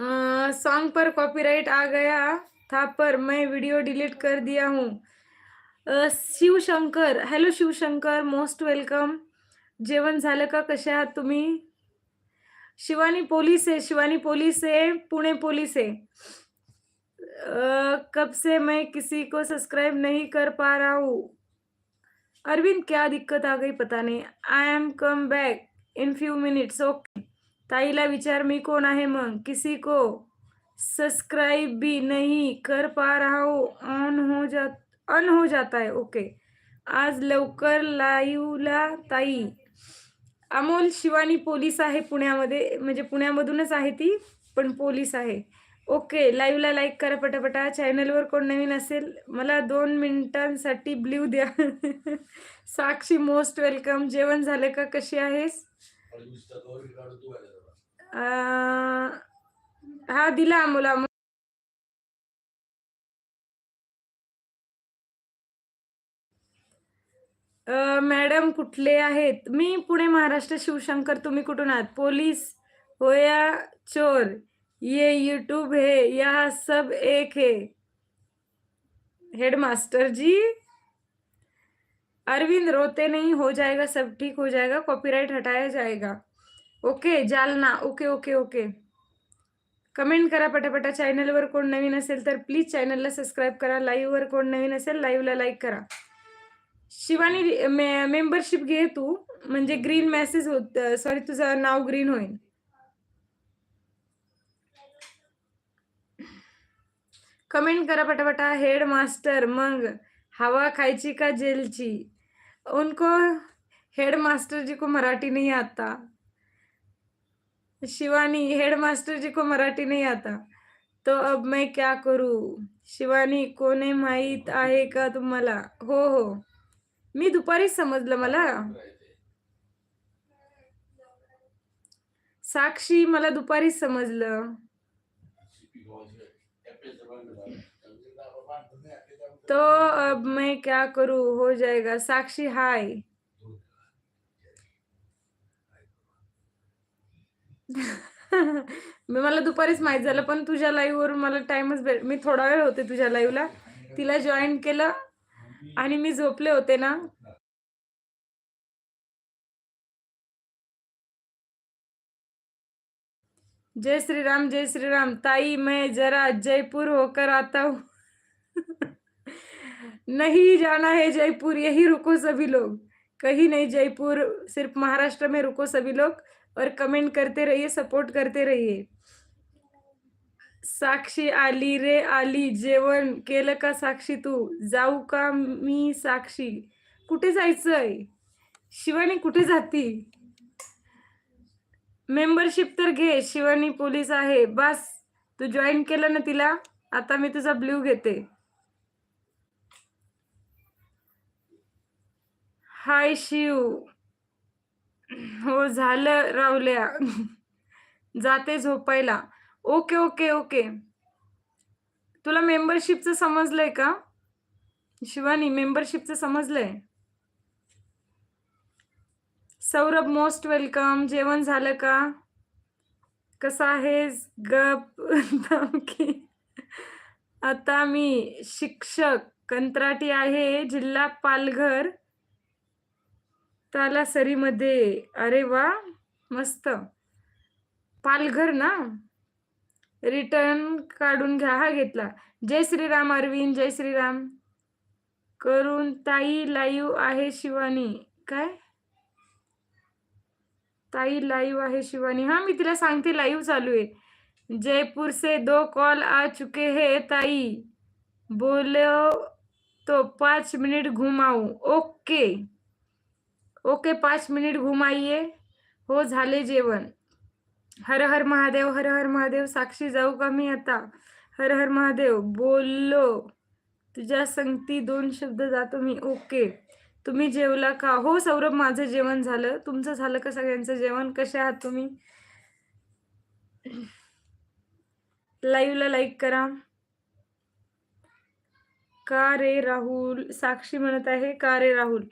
Song पर copyright आ गया था पर मैं video delete कर दिया हूँ। अ, Shivshankar hello Shivshankar most welcome जेवण झालं का? कसे आहात तुम्ही? शिवानी पोलीस है शिवानी पोलीस है पुणे पोलीस है कब से मैं किसी को सब्सक्राइब नहीं कर पा रहा हूँ? अरविंद क्या दिक्कत आ गई पता नहीं। I am come back in few minutes okay ताईला विचार मी कोण आहे मग? किसी को सब्सक्राइब भी नहीं कर पा रहा हो. ऑन हो जा ऑन हो जाता है. ओके आज लवकर लाईवला ताई. अमोल शिवानी पोलीस आहे पुण्यामध्ये म्हणजे पुण्यामधूनच आहे ती पण पोलीस आहे. ओके लाईव्हला लाईक करा पटापटा. चॅनलवर कोण नवीन असेल मला दोन मिनिटांसाठी ब्ल्यू द्या. साक्षी मोस्ट वेलकम जेवण झालं का? कशी आहेस? हा दिला मुला मॅडम कुठले आहेत? मी पुणे महाराष्ट्र शिवशंकर तुम्ही कुठून आहात? पोलीस होया चोर ये यूट्यूब है या सब एक है. हेडमास्टर जी अरविंद रोते नहीं हो जाएगा सब ठीक हो जाएगा कॉपीराइट हटाया जाएगा. Okay Jalna. Okay okay okay. Comment करा पटापटा. चॅनलवर कोण नवीन असेल तर प्लीज चॅनलला सबस्क्राईब करा. लाईव्हवर कोण नवीन असेल लाईव्हला लाईक करा. शिवानी मे मेंबरशिप घे तू. म्हणजे ग्रीन मेसेज होत सॉरी तुझं नाव ग्रीन होईल. कमेंट करा पटापटा. हेड मास्टर मग. हवा खायची का जेलची? उनको हेड मास्टर जी को मराठी नाही आता. शिवानी हेड मास्टर जी को मराठी नहीं आता. तो अब मैं क्या करू? शिवानी कोणे माहीत आहे का तुम्हाला? हो हो. मी दुपारीच समजलं मला. साक्षी मला दुपारीच समजलं. तो अब मैं क्या करू? हो जाएगा. साक्षी हाय मी मला दुपारीच माहीत झालं पण तुझ्या लाईव्ह मला टाइमच भेट मी थोडा वेळ होते तुझ्या लाईव्हला तिला जॉईन केलं आणि मी झोपले होते ना. जय श्री राम जय श्री राम ताई मैं जरा जयपुर होकर आता हूँ. नहीं जाना है जयपुर यही रुको सभी लोग. कहीं नहीं जयपुर सिर्फ महाराष्ट्र में रुको सभी लोग. और कमेंट करते रहिए सपोर्ट करते रहिए। साक्षी आली रे आली जेवण केलं का साक्षी तू? जाऊ का मी साक्षी? कुठे जायचंय शिवानी कुठे जाती? मेंबरशिप तर घे शिवानी पोलीस आहे. बस तू जॉईन केलं ना तिला? आता मी तुझा ब्ल्यू घेते. हाय शिव. हो झालं रावल्या जाते झोपायला. Okay okay okay. तुला मेंबरशिपचं समजलंय का? शिवानी मेंबरशिपचं समजलंय? सौरभ मोस्ट वेलकम जेवण झालं का? कसं आहेस? गप धमकी. आता मी शिक्षक कंत्राटी आहे जिल्हा पालघर. तालासरीमध्ये अरे वा मस्त. पालघर ना? रिटर्न काढून घ्या. हा घेतला. जय श्रीराम अरविंद जय श्रीराम. करून ताई लाईव्ह आहे शिवानी. काय? ताई लाईव्ह आहे शिवानी. हा मी तिला सांगते लाईव्ह चालू आहे. जयपूर से दो कॉल आ चुके हे ताई. बोलो तो पाच मिनिट घुमाऊ. ओके. ओके पाच मिनिट घुमाइये हो झाले जेवण. हर हर महादेव हर हर महादेव साक्षी जाऊ का मी आता? हर हर महादेव बोललो. तुझ्या संगती दोन शब्द जातो मी. ओके. तुम्ही जेवला का? हो सौरभ माझं जेवण झालं. तुमचं झालं का सगळ्यांचं जेवण? कसे आहात तुम्ही? लाईव्हला लाईक करा. का रे राहुल? साक्षी म्हणत आहे का रे राहुल?